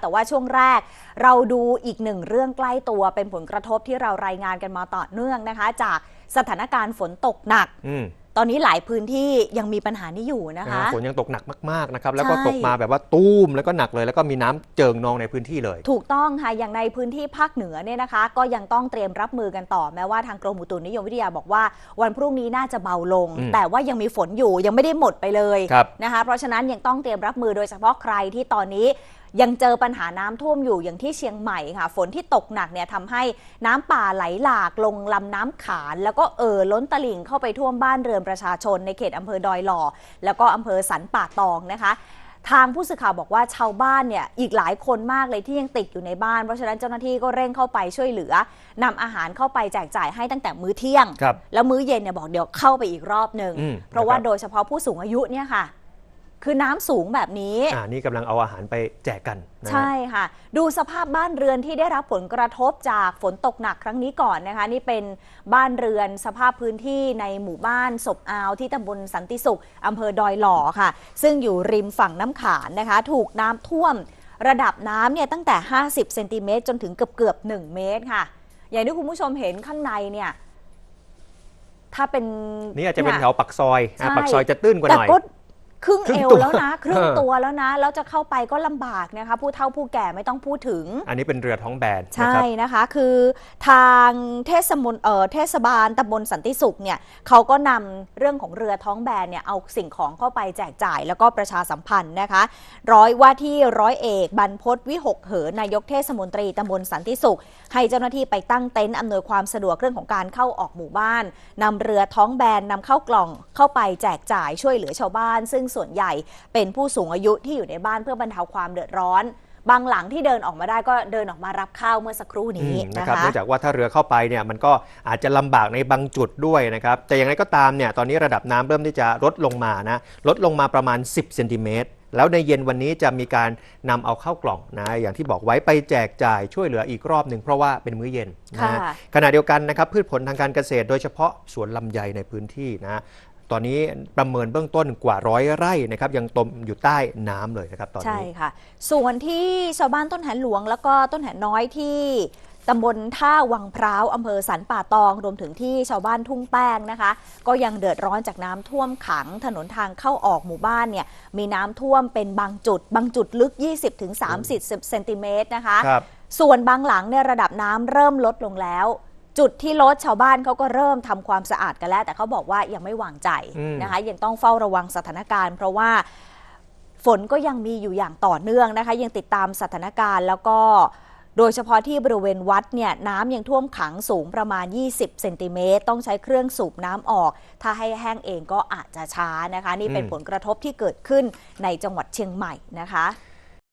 แต่ว่าช่วงแรกเราดูอีกหนึ่งเรื่องใกล้ตัวเป็นผลกระทบที่เรารายงานกันมาต่อเนื่องนะคะ จากสถานการณ์ฝนตกหนักอืมตอนนี้หลายพื้นที่ยังมีปัญหานี้อยู่นะคะฝนยังตกหนักมากๆนะครับแล้วก็ใช่ตกมาแบบว่าตุ้มแล้วก็หนักเลย แล้วก็มีน้ำเจิ่งนองในพื้นที่เลย ถูกต้องค่ะอย่างในพื้นที่ภาคเหนือเนี่ยนะคะ ก็ยังต้องเตรียมรับมือกันต่อแม้ว่าทางกรมอุตุนิยมวิทยาบอกว่า วันพรุ่งนี้น่าจะเบาลงอืมแต่ว่ายังมีฝนอยู่ยังไม่ได้หมดไปเลยครับนะคะ เพราะฉะนั้นยังต้องเตรียมรับมือโดยเฉพาะใครที่ตอนนี้ ยังเจอปัญหาน้ำท่วมอยู่อย่างที่เชียงใหม่ค่ะ ฝนที่ตกหนักเนี่ยทำให้น้ำป่าไหลหลากลงลำน้ำขาน แล้วก็เอ่อล้นตลิ่งเข้าไปท่วมบ้านเรือนประชาชนในเขตอำเภอดอยหล่อ แล้วก็อำเภอสันป่าตองนะคะทางผู้สื่อข่าวบอกว่าชาวบ้านเนี่ยอีกหลายคนมากเลยที่ยังติดอยู่ในบ้าน เพราะฉะนั้นเจ้าหน้าที่ก็เร่งเข้าไปช่วยเหลือนำอาหารเข้าไปแจกจ่ายให้ตั้งแต่มื้อเที่ยงครับแล้วมื้อเย็นเนี่ยบอกเดี๋ยวเข้าไปอีกรอบหนึ่งอืมเพราะว่านะครับโดยเฉพาะผู้สูงอายุเนี่ยค่ะ คือน้ำสูงแบบนี้ อ่านี่กำลังเอาอาหารไปแจกกันนะฮะ ใช่ค่ะ ดูสภาพบ้านเรือนที่ได้รับผลกระทบจากฝนตกหนักครั้งนี้ก่อนนะคะ นี่เป็นบ้านเรือนสภาพพื้นที่ในหมู่บ้านศพอาวที่ตำบลสันติสุขอำเภอดอยหล่อค่ะ ซึ่งอยู่ริมฝั่งน้ำขานนะคะ ถูกน้ำท่วม ระดับน้ำเนี่ยตั้งแต่ 50เซนติเมตรจนถึงเกือบเกือบๆ1เมตรค่ะ อย่างที่คุณผู้ชมเห็นข้างในเนี่ยถ้าเป็น นี่อาจจะเป็นยแถวปักซอยใช่อะปักซอยจะตื้นกว่าแต่หน่อยก็ ครึ่งครึ่เองวตัวแล้วนะ ครึ่งเออ ตัวแล้วนะ แล้วจะเข้าไปก็ลำบากนะคะ ผู้เฒ่าผู้แก่ไม่ต้องพูดถึง อันนี้เป็นเรือท้องแบนนะใช่ครับ นะคะคือทางเทศมนเอ่อเทศบาลตำบลสันติสุขเนี่ยเขาก็นำเรื่องของเรือท้องแบนเนี่ยเอาสิ่งของเข้าไปแจกจ่าย แล้วก็ประชาสัมพันธ์นะคะร้อยว่าที่ร้อยเอกบรรพศวิหกเหินนายกเทศมนตรีตำบลสันติสุข ให้เจ้าหน้าที่ไปตั้งเต็นท์อำนวยความสะดวกเรื่องของการเข้าออกหมู่บ้านนำเรือท้องแบนนำเข้ากล่องเข้าไปแจกจ่ายช่วยเหลือชาวบ้าน ซึ่งส่วนใหญ่ เป็นผู้สูงอายุที่อยู่ในบ้านเพื่อบรรเทาความเดือดร้อน บางหลังที่เดินออกมาได้ก็เดินออกมารับข้าวเมื่อสักครู่อืนี้มนะนะครับคะเนื่องจากว่าถ้าเรือเข้าไปเนี่ยมันก็อาจจะลำบากในบางจุดด้วยนะครับแต่อย่างไรก็ตามเนี่ยตอนนี้ระดับน้ำเริ่มที่จะลดลงมานะลดลงมาประมาณ 10เซนติเมตรแล้วในเย็นวันนี้จะมีการนำเอาเข้ากล่องนะอย่างที่บอกไว้ไปแจกจ่ายช่วยเหลืออีกรอบหนึ่งเพราะว่าเป็นมื้อเย็นนะฮะค่ะขณะเดียวกันนะครับพืชผลทางการเกษตร โดยเฉพาะสวนลำไยในพื้นที่นะ ตอนนี้ประเมินเบื้องต้นกว่าร้อยไร่นะครับยังตมอยู่ใต้น้ำเลยนะครับตอนใช่นี้ค่ะ ส่วนที่ชาวบ้านต้นแหนหลวง แล้วก็ต้นแหนน้อยที่ตำบลท่าวังพร้าวอำเภอสันป่าตองรวมถึงที่ชาวบ้านทุ่งแป้งนะคะ ก็ยังเดือดร้อนจากน้ำท่วมขัง ถนนทางเข้าออกหมู่บ้านเนี่ยมีน้ำท่วมเป็นบางจุด บางจุดลึก 20-30เซนติเมตรนะคะครับส่วนบางหลังเนี่ยระดับน้ำเริ่มลดลงแล้ว จุดที่ลดชาวบ้านเขาก็เริ่มทำความสะอาดกันแล้ว แต่เขาบอกว่ายังไม่วางใจอืมนะคะ ยังต้องเฝ้าระวังสถานการณ์ เพราะว่าฝนก็ยังมีอยู่อย่างต่อเนื่องนะคะ ยังติดตามสถานการณ์แล้วก็โดยเฉพาะที่บริเวณวัดเนี่ยน้ำยังท่วมขังสูงประมาณ 20 เซนติเมตร ต้องใช้เครื่องสูบน้ำออก ถ้าให้แห้งเองก็อาจจะช้านะคะ นี่เป็นอืมผลกระทบที่เกิดขึ้นในจังหวัดเชียงใหม่นะคะ